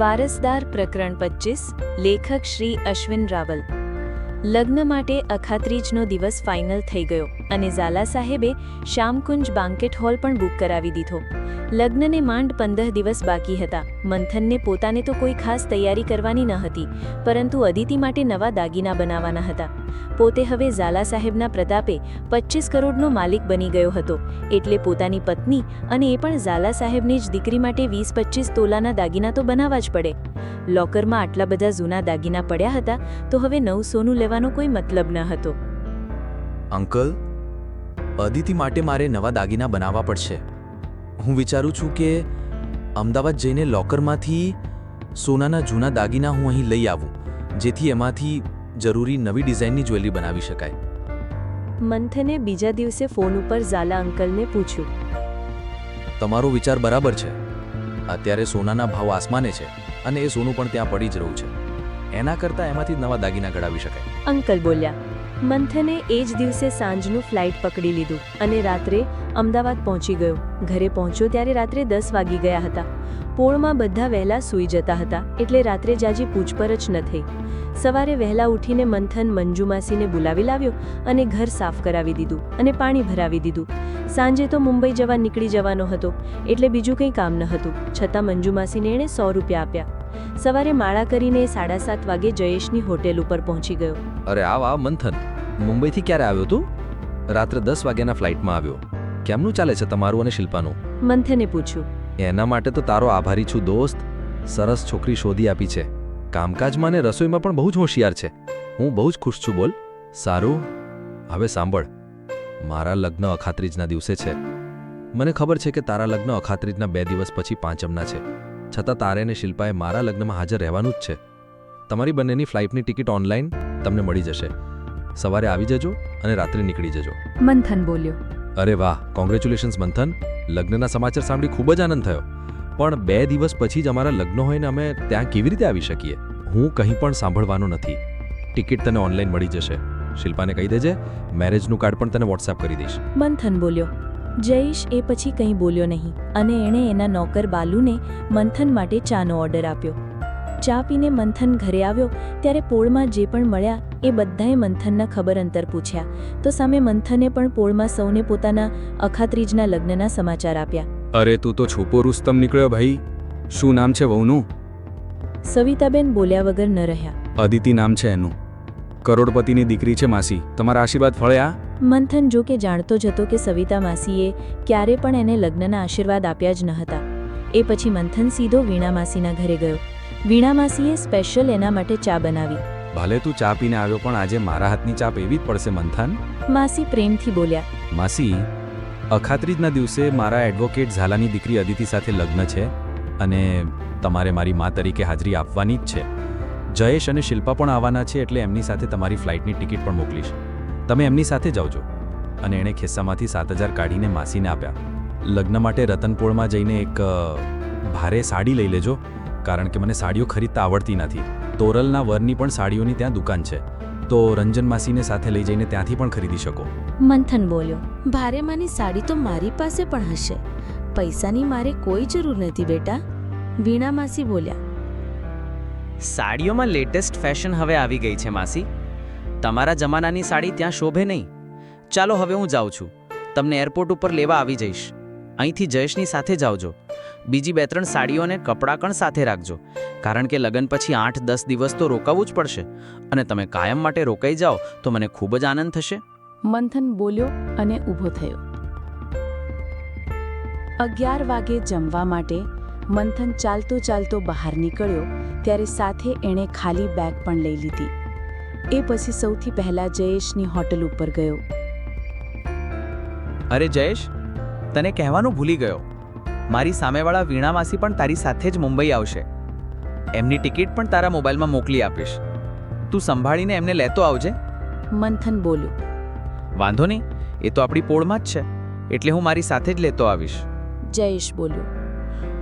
વારસદાર પ્રકરણ પચીસ લેખક શ્રી અશ્વિન રાવલ. લગ્ન માટે અખાત્રીજનો દિવસ ફાઇનલ થઈ ગયો. અને ઝાલા સાહેબે શ્યામકુંજ બાંકેટ હોલ પણ બુક કરાવી દીધો. લગ્નને માંડ પંદર દિવસ બાકી હતા. મંથનને પોતાને તો કોઈ ખાસ તૈયારી કરવાની ન હતી, પરંતુ અદિતિ માટે નવા દાગીના બનાવવાના હતા. પોતે હવે ઝાલા સાહેબના પ્રતાપે પચીસ કરોડનો માલિક બની ગયો હતો, એટલે પોતાની પત્ની અને એ પણ ઝાલા સાહેબની જ દીકરી માટે વીસ પચીસ તોલાના દાગીના તો બનાવવા જ પડે. લોકરમાં આટલા બધા જૂના દાગીના પડ્યા હતા, તો હવે નવું સોનું લેવાનો કોઈ મતલબ ન હતો. અંકલ અદિતિ માટે મારે નવા દાગીના બનાવવા પડશે. હું વિચારું છું કે અમદાવાદ જઈને લોકરમાંથી સોનાના જૂના દાગીના હું અહીં લઈ આવું જેથી એમાંથી જરૂરી નવી ડિઝાઇનની જ્વેલરી બનાવી શકાય. મંથને બીજા દિવસે ફોન ઉપર ઝાલા અંકલને પૂછ્યું. તમારો વિચાર બરાબર છે. અત્યારે સોનાના ભાવ આસમાને છે અને એ સોનું પણ ત્યાં પડી જ રહ્યું છે. એના કરતાં એમાંથી નવા દાગીના ઘડાવી શકાય. અંકલ બોલ્યા મંથને એ જ દિવસે સાંજનું ફ્લાઇટ પકડી લીધું અને રાત્રે અમદાવાદ પહોંચી ગયો. ઘરે પહોંચ્યો ત્યારે રાત્રે દસ વાગી ગયા હતા. પોળમાં બધા વહેલા સૂઈ જતા હતા, એટલે રાત્રે જાજી પૂછપરછ ન થઈ. સવારે વહેલા ઉઠીને મંથન મંજુ માસીને બોલાવી લાવ્યો અને ઘર સાફ કરાવી દીધું અને પાણી ભરાવી દીધું. સાંજે તો મુંબઈ જવા નીકળી જવાનો હતો, એટલે બીજું કંઈ કામ ન હતું, છતાં મંજુ માસીને એણે સો રૂપિયા આપ્યા. સવારે માળા કરીને સાડા સાત વાગે જયેશની હોટેલ ઉપર પહોંચી ગયો. અરે આવ આવ મંથન. મુંબઈથી ક્યારે આવ્યો તું? રાત્રે દસ વાગ્યાના ફ્લાઇટમાં આવ્યો. કેમનું ચાલે છે તમારું અને શિલ્પાનું? મંથને પૂછ્યું. એના માટે તો તારો આભારી છું દોસ્ત. સરસ છોકરી શોધી આપી છે. કામકાજમાં ને રસોઈમાં પણ બહુ જ હોશિયાર છે. હું બહુ જ ખુશ છું બોલ. સારું. હવે સાંભળ. મારા લગ્ન અખાત્રીજના દિવસે છે. મને ખબર છે કે તારા લગ્ન અખાત્રીજના બે દિવસ પછી પાંચમના છે. છતાં તારે અને શિલ્પાએ મારા લગ્નમાં હાજર રહેવાનું જ છે. તમારી બંનેની ફ્લાઇટની ટિકિટ ઓનલાઈન તમને મળી જશે. સવારે આવી જજો અને રાત્રે નીકળી જજો. મંથન બોલ્યો. અરે વાહ કોંગ્રેચ્યુલેશન્સ મંથન. લગ્નના સમાચાર સાંભળી ખૂબ જ આનંદ થયો. પણ બે દિવસ પછી જ અમારા લગ્ન હોય ને અમે ત્યાં કેવી રીતે આવી શકીએ? હું કંઈ પણ સાંભળવાનો નથી. ટિકિટ તને ઓનલાઈન મળી જશે. શિલ્પાને કહી દેજે મેરેજનું કાર્ડ પણ તને વોટ્સએપ કરી દઈશ. મંથન બોલ્યો. જયેશ એ પછી કંઈ બોલ્યો નહીં અને એણે એના નોકર બાલુને મંથન માટે ચાનો ઓર્ડર આપ્યો. ચા પીને મંથન ઘરે આવ્યો ત્યારે પોળમાં જે પણ મળ્યા એ બધાએ મંથનના ખબર અંતર પૂછ્યા. તો સામે મંથને પણ પોળમાં સૌને પોતાના અખાત્રીજના લગ્નના સમાચાર આપ્યા. અરે તું તો છોપો રુસ્તમ નીકળ્યો ભાઈ. શું નામ છે વહુનું? સવિતાબેન બોલ્યા વગર ન રહ્યા. અદિતિ નામ છે એનું. કરોડપતિની દીકરી છે માસી. તમારા આશીર્વાદ ફળ્યા મંથન જો કે જાણતો જ હતો કે સવિતા માસીએ ક્યારે પણ એને લગ્નના આશીર્વાદ આપ્યા જ ન હતા. એ પછી મંથન સીધો વીણા માસીના ઘરે ગયો. વીણા માસીએ સ્પેશિયલ એના માટે ચા બનાવી. ભલે તું ચા પીને આવ્યો પણ આજે મારા હાથની ચા પીવી જ પડશે મંથન. માસી પ્રેમથી બોલ્યા. માસી અખાત્રીજના દિવસે મારા એડવોકેટ ઝાલાની દીકરી અદિતિ સાથે લગ્ન છે અને તમારે મારી મા તરીકે હાજરી આપવાની જ છે. જયેશ અને શિલ્પા પણ આવવાના છે એટલે એમની સાથે તમારી ફ્લાઇટની ટિકિટ પણ મોકલીશ. તમે એમની સાથે જાવજો અને એણે ખિસ્સામાંથી સાત હજાર કાઢીને માસીને આપ્યા. લગ્ન માટે રતનપોળમાં જઈને એક ભારે સાડી લઈ લેજો કારણ કે મને સાડીઓ ખરીદતા આવડતી નથી. તોરલના વરની પણ સાડીઓની ત્યાં દુકાન છે. તો રંજન માસીને સાથે લઈ જઈને ત્યાંથી પણ ખરીદી શકો. મંથન બોલ્યો ભારે માની સાડી તો મારી પાસે પણ હશે. પૈસાની મારે કોઈ જરૂર નથી બેટા. વીણા માસી બોલ્યા સાડીઓમાં લેટેસ્ટ ફેશન હવે આવી ગઈ છે માસી. તમારા જમાનાની સાડી ત્યાં શોભે નહીં. ચાલો હવે હું જાઉં છું. તમને એરપોર્ટ ઉપર લેવા આવી જઈશ. અહીંથી જયેશની સાથે જાવજો. બીજી બે ત્રણ સાડીઓ અને કપડાં પણ સાથે રાખજો. કારણ કે લગ્ન પછી આઠ દસ દિવસ તો રોકાવું જ પડશે. અને તમે કાયમ માટે રોકાઈ જાઓ તો મને ખૂબ જ આનંદ થશે. મંથન બોલ્યો અને ઊભો થયો. અગિયાર વાગે જમવા માટે મંથન ચાલતો ચાલતો બહાર નીકળ્યો, ત્યારે સાથે એણે ખાલી બેગ પણ લઈ લીધી. એ પછી સૌથી પહેલા જયેશની હોટલ ઉપર ગયો. અરે જયેશ તને કહેવાનું ભૂલી ગયો. મારી સામેવાળા વીણા માસી પણ તારી સાથે જ મુંબઈ આવશે. એમની ટિકિટ પણ તારા મોબાઈલમાં મોકલી આપીશ. તું સંભાળીને એમને લેતો આવજે. મંથન બોલ્યો. વાંધો નહીં એ તો આપણી પોળમાં જ છે એટલે હું મારી સાથે જ લેતો આવીશ. જયેશ બોલ્યો.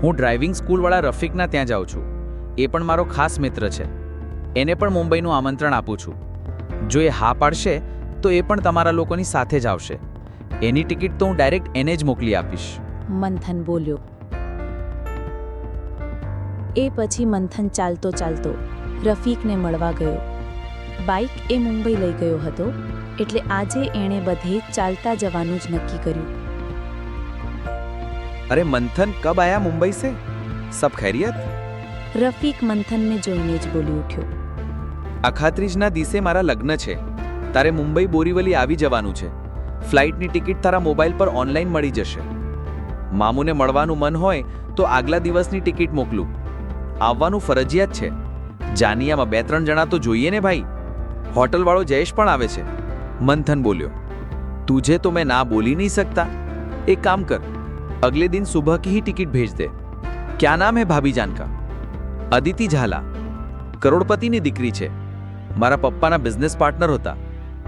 હું ડ્રાઇવિંગ સ્કૂલવાળા રફીકના ત્યાં જાઉં છું. એ પણ મારો ખાસ મિત્ર છે. એને પણ મુંબઈનું આમંત્રણ આપું છું. જો એ હા પાડશે તો એ પણ તમારા લોકોની સાથે જ આવશે. એની ટિકિટ તો હું ડાયરેક્ટ એને જ મોકલી આપીશ. મંથન બોલ્યો. એ પછી મંથન ચાલતો ચાલતો રફીકને મળવા ગયો. બાઇક એ મુંબઈ લઈ ગયો હતો એટલે આજે એણે બધે ચાલતા જવાનું જ નક્કી કર્યું. અરે મંથન કબ આયા મુંબઈ સે? સબ ખેરિયત? રફીક મંથનને જોઈને જ બોલી ઉઠ્યો. અખાત્રીજના દિવસે મારા લગ્ન છે. તારે મુંબઈ બોરીવલી આવી જવાનું છે. ફ્લાઇટની ટિકિટ તારા મોબાઈલ પર ઓનલાઈન મળી જશે. મામુને મળવાનું મન હોય તો આગલા દિવસની ટિકિટ મોકલું. આવવાનું ફરજિયાત છે. જાનિયામાં બે ત્રણ જણા તો જોઈએ ને ભાઈ. હોટલવાળો જયેશ પણ આવે છે. મંથન બોલ્યો, તુજે તો મેં ના બોલી નહીં શકતા. એક કામ કર. અગલે દિન સુબહ કી ટિકિટ ભેજ દે. ક્યાં નામ હે ભાભી જાનકા અદિતિ ઝાલા, કરોડપતિની દીકરી છે. મારા પપ્પાના બિઝનેસ પાર્ટનર હતા.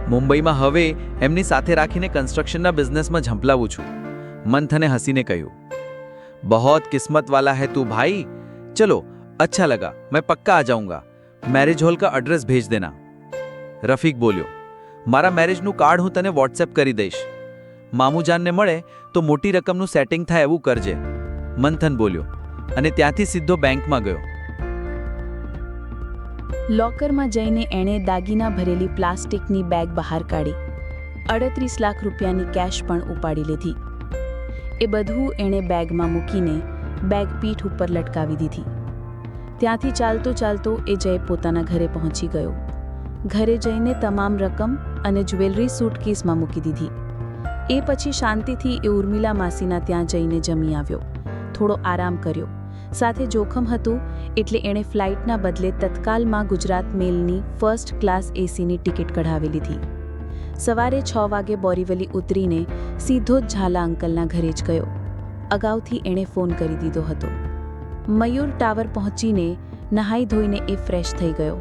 મુંબઈમાં હવે એમની સાથે રાખીને કન્સ્ટ્રક્શનના બિઝનેસમાં ઝંપલાવું છું. મંથને હસીને કહ્યું, બહોત કિસ્મત વાલા હૈ તું ભાઈ. ચલો, અચ્છા લગા, મેં પક્કા આ જાઉંગા. મેરેજ હોલ કા એડ્રેસ ભેજ દેના. રફીક બોલ્યો, મારા મેરેજનું કાર્ડ હું તને વોટ્સએપ કરી દઈશ. મામુજાનને મળે તો મોટી રકમનું સેટિંગ થાય એવું કરજે. મંથન બોલ્યો, અને ત્યાંથી સીધો બેંકમાં ગયો. લોકરમાં જઈને એણે દાગીના ભરેલી પ્લાસ્ટિકની બેગ બહાર કાઢી. અડત્રીસ લાખ રૂપિયાની કેશ પણ ઉપાડી લીધી. એ બધું એણે બેગમાં મૂકીને બેગ પીઠ ઉપર લટકાવી દીધી. ત્યાંથી ચાલતો ચાલતો એ જય પોતાના ઘરે પહોંચી ગયો. ઘરે જઈને તમામ રકમ અને જ્વેલરી સૂટકેસમાં મૂકી દીધી. એ પછી શાંતિથી એ ઉર્મિલા માસીના ત્યાં જઈને જમી આવ્યો. થોડો આરામ કર્યો. સાથે જોખમ હતું એટલે એણે ફ્લાઇટના બદલે તત્કાલમાં ગુજરાત મેલની ફર્સ્ટ ક્લાસ એસીની ટિકિટ કઢાવી લીધી. સવારે છ વાગે બોરીવલી ઉતરીને સીધો જ ઝાલા અંકલના ઘરે જ ગયો. અગાઉથી એણે ફોન કરી દીધો હતો. મયુર ટાવર પહોંચીને નહાઈ ધોઈને એ ફ્રેશ થઈ ગયો.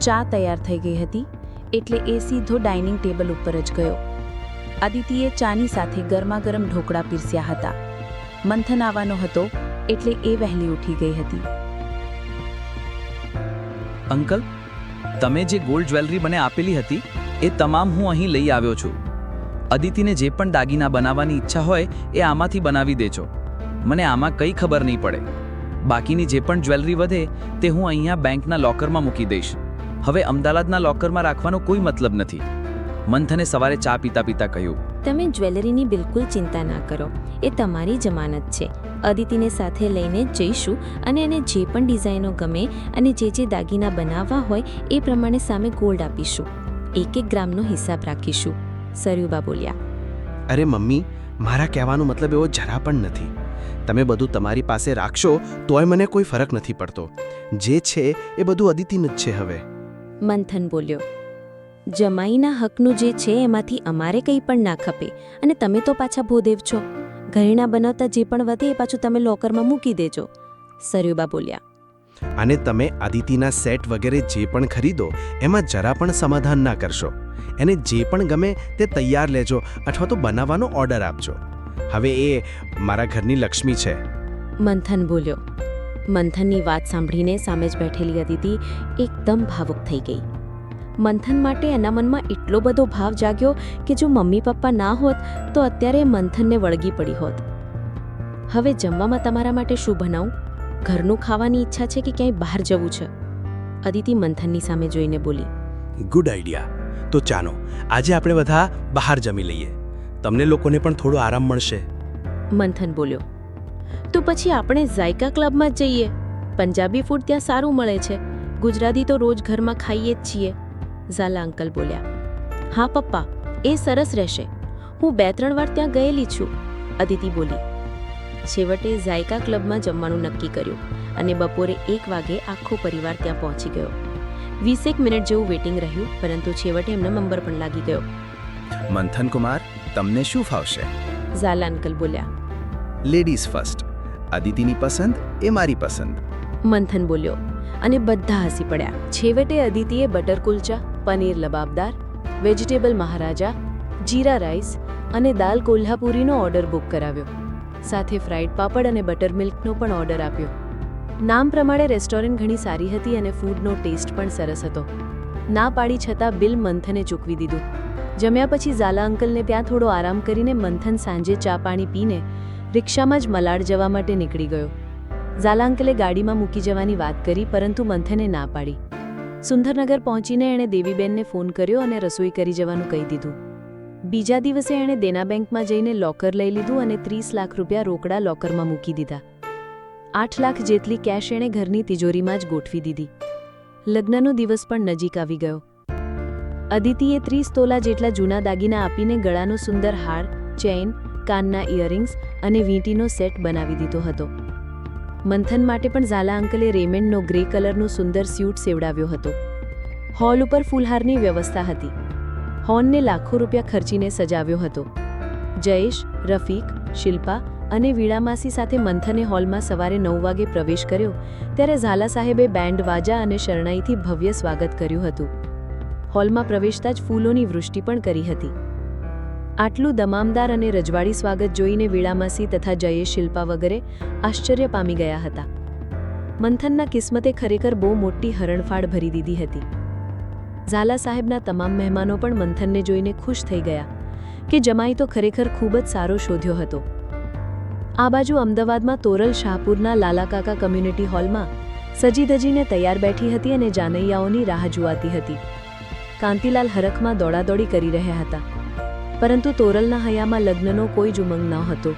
ચા તૈયાર થઈ ગઈ હતી એટલે એ સીધો ડાઇનિંગ ટેબલ ઉપર જ ગયો. આદિતિએ ચાની સાથે ગરમાગરમ ઢોકળા પીરસ્યા હતા. મંથન આવવાનો હતો એટલે એ વહેલી ઉઠી ગઈ હતી. અંકલ, તમે જે ગોલ્ડ જ્વેલરી મને આપેલી હતી, એ તમામ હું અહીં લઈ આવ્યો છું. અદિતિને જે પણ દાગીના બનાવવાની ઈચ્છા હોય, એ આમાંથી બનાવી દેજો. મને આમાં કંઈ ખબર નહીં પડે. બાકીની જે પણ જ્વેલરી વધે, તે હું અહીંયા બેંકના લોકરમાં મૂકી દઈશ. હવે અમદાવાદના લોકરમાં રાખવાનો કોઈ મતલબ નથી. મંથને સવારે ચા પીતા પીતા કહ્યું તમે જ્વેલરીની બિલકુલ ચિંતા ના કરો. એ તમારી જમાનત છે. અદિતિને સાથે લઈને જઈશું અને એને જે પણ ડિઝાઇનો ગમે અને જે જે દાગીના બનાવવા હોય એ પ્રમાણે સામે ગોલ્ડ આપીશું. એક એક ગ્રામનો હિસાબ રાખીશું. સરયુબા બોલ્યા અરે મમ્મી મારા કહેવાનો મતલબ એવો જરા પણ નથી. તમે બધું તમારી પાસે રાખશો તોય મને કોઈ ફરક નથી પડતો. જે છે એ બધું અદિતિનું જ છે હવે. મંથન બોલ્યો જમાઈના હકનું જે છે એમાંથી અમારે કંઈ પણ ના ખપે અને તમે તો પાછા ભૂદેવ છો. ઘરેણા બનાવતા જે પણ વધે એ પાછું તમે લોકરમાં મૂકી દેજો. સરયુબા બોલ્યા. અને તમે આદિતિના સેટ વગેરે જે પણ ખરીદો એમાં જરા પણ સમાધાન ના કરશો. એને જે પણ ગમે તે તૈયાર લેજો અથવા તો બનાવવાનો ઓર્ડર આપજો. હવે એ મારા ઘરની લક્ષ્મી છે. મંથન બોલ્યો. મંથનની વાત સાંભળીને સામે જ બેઠેલી અદિતિ એકદમ ભાવુક થઈ ગઈ. મંથન માટે એના મનમાં એટલો બધો ભાવ જાગ્યો કે જો મમ્મી પપ્પા ના હોત તો અત્યારે મંથનને વળગી પડી હોત. હવે જમવામાં તમારા માટે શું બનાવું? ઘરનું ખાવાની ઈચ્છા છે કે ક્યાંય બહાર જવું છે? અદિતિ મંથનની સામે જોઈને બોલી. Good idea. તો ચાલો આજે આપણે બધા બહાર જમી લઈએ. તમને લોકોને પણ થોડો આરામ મળશે. મંથન બોલ્યો. તો પછી આપણે ઝાયકા ક્લબમાં જઈએ. પંજાબી ફૂડ ત્યાં સારું મળે છે. ગુજરાતી તો રોજ ઘરમાં ખાઈએ જ છીએ. ઝાલા અંકલ બોલ્યા હા પપ્પા એ સરસ રહેશે. હું બે ત્રણ વાર ત્યાં ગયેલી છું. અદિતિ બોલી છેવટે ઝાયકા ક્લબમાં જમવાનું નક્કી કર્યું અને બપોરે એક વાગે આખો પરિવાર ત્યાં પહોંચી ગયો. વીસેક મિનિટ જેવું વેટિંગ રહ્યું પરંતુ છેવટે એમનો નંબર પણ લાગી ગયો. મંથન કુમાર તમને શું ફાવશે? ઝાલા અંકલ બોલ્યા લેડીઝ ફર્સ્ટ. આદિતિની પસંદ એ મારી પસંદ. મંથન બોલ્યો અને બધા હસી પડ્યા. છેવટે અદિતિએ butter kulcha paneer lababdar, vegetable maharaja, jeera rice અને દાલ કોલ્હાપુરીનો ઓર્ડર બુક કરાવ્યો. સાથે ફ્રાઈડ પાપડ અને બટર મિલ્કનો પણ ઓર્ડર આપ્યો. નામ પ્રમાણે રેસ્ટોરન્ટ ઘણી સારી હતી અને ફૂડનો ટેસ્ટ પણ સરસ હતો. ના પાડી છતાં બિલ મંથને ચૂકવી દીધું. જમ્યા પછી ઝાલા અંકલને ત્યાં થોડો આરામ કરીને મંથન સાંજે ચા પાણી પીને રિક્ષામાં જ મલાડ જવા માટે નીકળી ગયો. ઝાલા અંકલે ગાડીમાં મૂકી જવાની વાત કરી, પરંતુ મંથને ના પાડી. સુંદરનગર પહોંચીને એણે દેવીબેનને ફોન કર્યો અને રસોઈ કરી જવાનું કહી દીધું. બીજા દિવસે એણે દેના બેંકમાં જઈને લોકર લઈ લીધું અને ત્રીસ લાખ રૂપિયા રોકડા લોકરમાં મૂકી દીધા. આઠ લાખ જેટલી કેશ એણે ઘરની તિજોરીમાં જ ગોઠવી દીધી. લગ્નનો દિવસ પણ નજીક આવી ગયો. અદિતિએ ત્રીસ તોલા જેટલા જૂના દાગીના આપીને ગળાનો સુંદર હાર, ચેઇન, કાનના ઇયરિંગ્સ અને વીંટીનો સેટ બનાવી દીધો હતો. મંથન માટે પણ ઝાલા અંકલે રેમેન્ડનો ગ્રે કલરનું સુંદર સ્યુટ સેવડાવ્યો હતો. હોલ ઉપર ફૂલહારની વ્યવસ્થા હતી. હોર્નને લાખો રૂપિયા ખર્ચીને સજાવ્યો હતો. જયેશ, રફીક, શિલ્પા અને વીણામાસી સાથે મંથને હોલમાં સવારે નવ વાગે પ્રવેશ કર્યો, ત્યારે ઝાલા સાહેબે બેન્ડ, વાજા અને શરણાઈથી ભવ્ય સ્વાગત કર્યું હતું. હોલમાં પ્રવેશતા જ ફૂલોની વૃષ્ટિ પણ કરી હતી. આટલું દમામદાર અને રજવાડી સ્વાગત જોઈને વીળામાસી તથા જયેશ શિલ્પા વગેરે આશ્ચર્ય પામી ગયા હતા. મંથનના કિસ્મતે ખરેખર બહુ મોટી હરણફાળ ભરી દીધી હતી. ઝાલા સાહેબના તમામ મહેમાનો પણ મંથનને જોઈને ખુશ થઈ ગયા કે જમાઈ તો ખરેખર ખૂબ જ સારો શોધ્યો હતો. આ બાજુ અમદાવાદમાં તોરલ શાહપુરના લાલાકાકા કમ્યુનિટી હોલમાં સજી ધજીને તૈયાર બેઠી હતી અને જાનૈયાઓની રાહ જોવાતી હતી. કાંતિલાલ હરખમાં દોડાદોડી કરી રહ્યા હતા. પરંતુ તોરલના હયામાં લગ્નનો કોઈ જ ઉમંગ ન હતો.